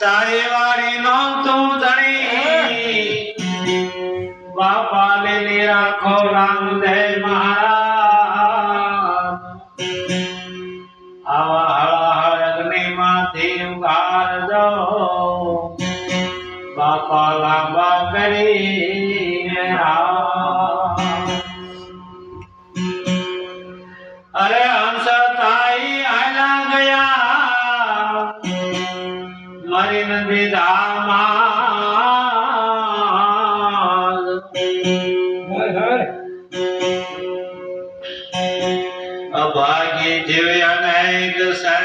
તારી વાળી નો તો ધણી. બાપા ને રાખો રામદેવ મહારાજ. આવા બાપા લાંબા કરી અભાગી જીવ અનેક સય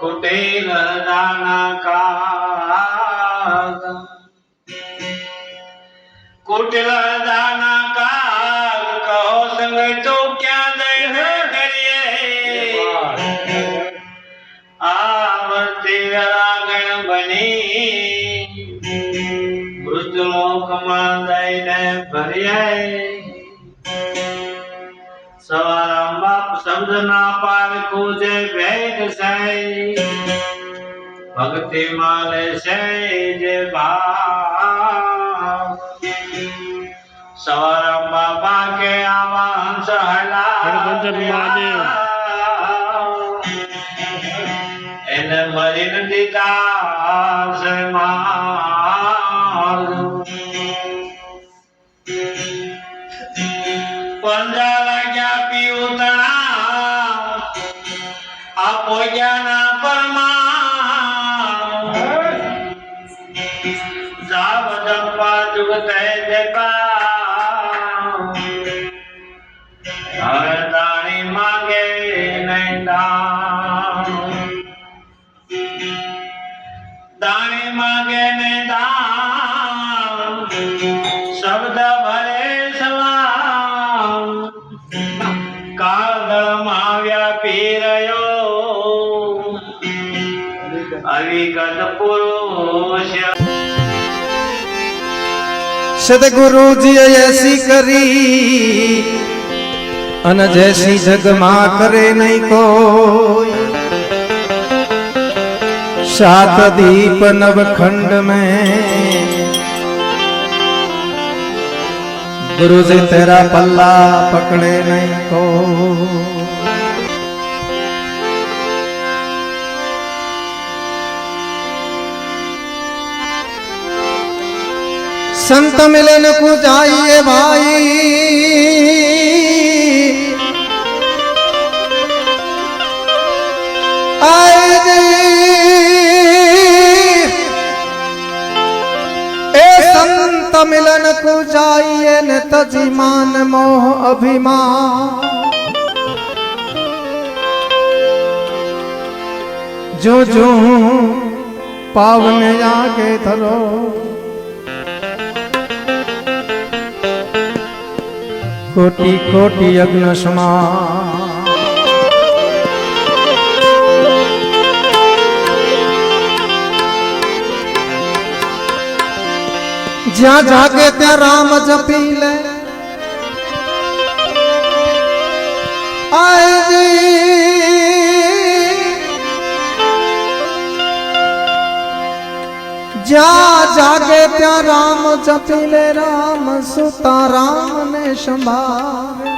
કુટેલ દાના કાગ. કુટેલ દાના કાગ, કહો સંગ તો ક્યાં દઈ કરીએ? આવતી રાગણ બની. મૃતલોકમાં દઈને ભરીએ. સવારામ બાપ શબ્દ ના પારખો જે ભેગ સૈ ભક્તિ માલે સૈ જે ભાવ. સવારામ બાપા કે આવા હંસ. હલા એને મરીન છે માલ પંદર વાગ્યા પીવું તણા આપો જ્ઞાન પરમા જાવ જપા જુગતે દેખા હર દાણી માંગે નહીં કાળમાં વ્યાપી રહ્યો અવિગત પુરુષ સદગુરુજીએ એસી કરી. અને જેસી જગમાં કરે નહીં કોઈ. સાત દીપ નવખંડ में ગુરુજી તેરા પલ્લા પકડે નહીં કો સંત મિલન કુ જાઈએ ભાઈ. ને તજી માન મોહ અભિમાન. જો જો પાવન આગે ધરો. કોટી કોટી અગ્નશમા જ્યાં જાગે ત્યાં રામ જપી લે. જ્યાં જાગે ત્યાં રામ જપી લે, રામ સુતા રામ ને સંભાવે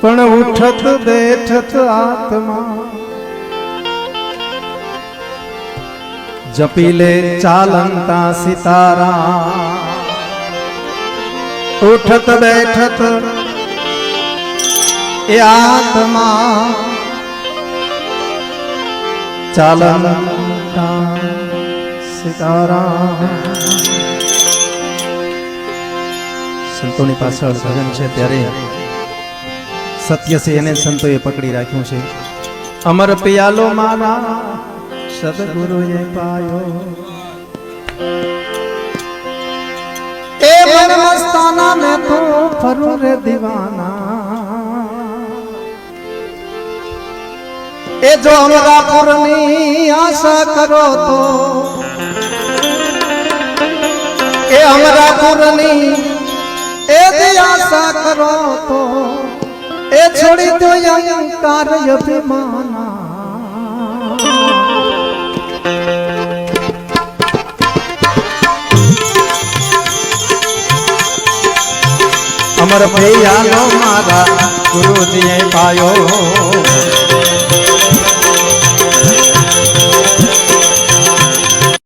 પણ ઉઠત બેઠત આત્મા જપી લે ચાલંતા સિતારા ઉઠત બેઠત એ આત્મા ચાલંતા સિતારા સંતોની પાછળ ભજન છે ત્યારે સત્ય છે એને સંતોએ પકડી રાખ્યું છે. અમર પિયાલો મારા સદગુરુએ પાયો. એ મન મસ્તાના મેં તો ફરું રે દીવાના. એ જો અમરાપુરની આશા કરો તો. એ અમરાપુરની એ જે આશા કરો તો. એ છોડી દો અહંકાર અભિમાના. અમર ભૈયાનો મારા ગુરુજીએ પાયો.